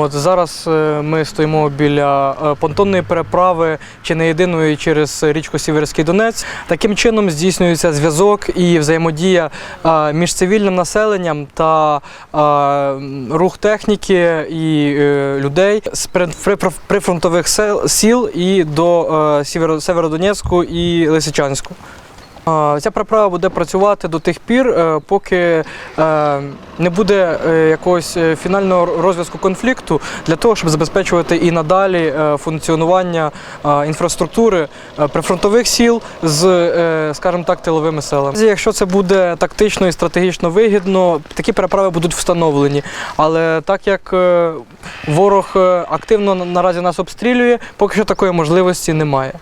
От зараз е, ми стоїмо біля е, понтонної переправи, чи не єдиної через річку Сіверський Донець. Таким чином здійснюється зв'язок і взаємодія е, між цивільним населенням та рух техніки і людей з прифронтових сіл і до Сєвєродонецьку і Лисичанську. Ця переправа буде працювати до тих пір, е, поки е, не буде е, якогось фінального розв'язку конфлікту для того, щоб забезпечувати і надалі функціонування інфраструктури прифронтових сіл з, скажімо так, тиловими селами. Якщо це буде тактично і стратегічно вигідно, такі переправи будуть встановлені. Але так як ворог активно наразі нас обстрілює, поки що такої можливості немає.